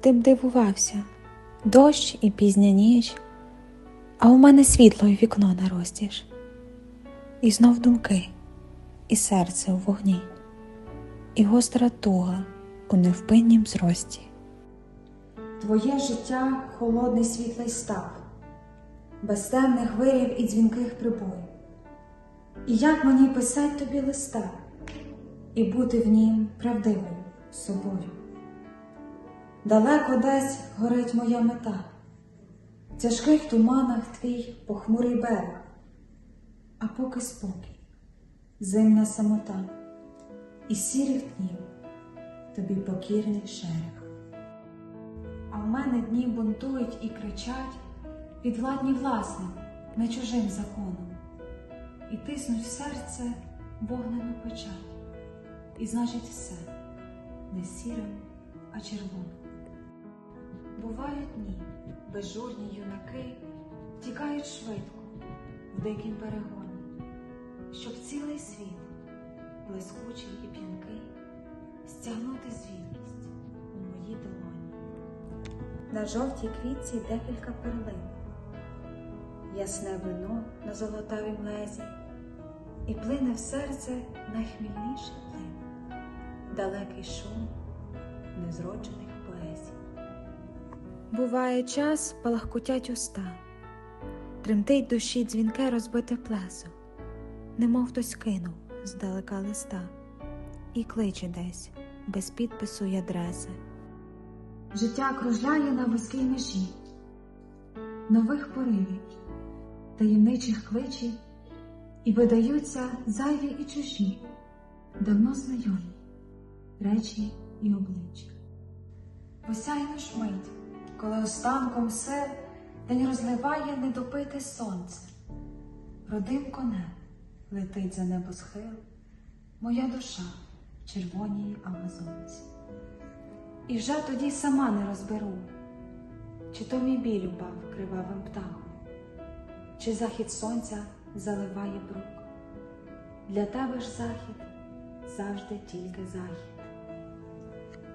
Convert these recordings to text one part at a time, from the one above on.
ти б дивувався дощ і пізня ніч, а у мене світло й вікно на розтіж. І знов думки, і серце у вогні, і гостра туга у невпиннім зрості. Твоє життя холодний світлий став, без темних вирів і дзвінких прибоїв. І як мені писать тобі листа, і бути в нім правдивою собою. Далеко десь горить моя мета, в тяжких туманах твій похмурий берег, а поки спокій, зимна самота, і сірих днів тобі покірний шерех. А в мене дні бунтують і кричать, підвладні власним, не чужим законом, і тиснуть в серце вогнену печать, і значить все не сірим, а червоним. Бувають дні, безжурні юнаки тікають швидко в дикім перегоні, щоб цілий світ, блискучий і п'янкий, стягнути звільність у моїй долоні. На жовтій квітці декілька перлин, ясне вино на золотавім лезі, і плине в серце найхмільніший плин, далекий шум незроджених поезій. Буває час, палахкотять уста, тремтить душі дзвінке розбите плесо, немов хтось кинув здалека листа, і кличе десь без підпису й адреси. Життя кружляє на вузькій межі, нових поривів, таємничих кличів, і видаються зайві і чужі, давно знайомі речі і обличчя. В осяйну ж мить, коли останком все день розливає недопите сонце, родим конем летить за небосхил, моя душа в червоній амазонці. І вже тоді сама не розберу, чи то мій біль упав кривавим птахом, чи захід сонця заливає брук. Для тебе ж захід завжди тільки захід.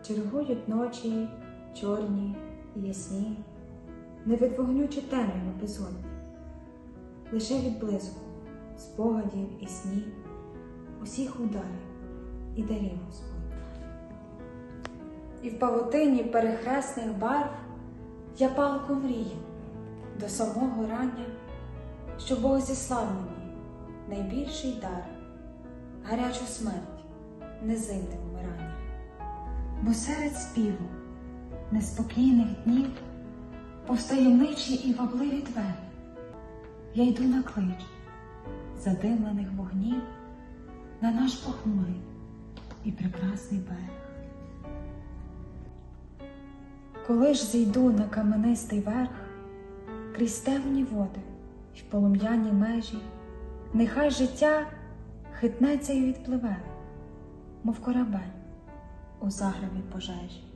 Чергують ночі, чорні і ясні, не від вогню чи темряви безодні, лише від блиску, спогадів і снів, усіх ударів і дарів Господь. І в павутині перехресних барв я палко мрію до самого рання, що Бог зіслав мені найбільший дар, гарячу смерть, незимне вмирання. Бо серед співу неспокійних днів повстаємничі і вабливі двері, я йду на клич задимлених вогнів на наш похмурий і прекрасний берег. Коли ж зійду на каменистий верх, крізь темні води й полум'яні межі, нехай життя хитнеться і відпливе, мов корабель у загребі пожежі.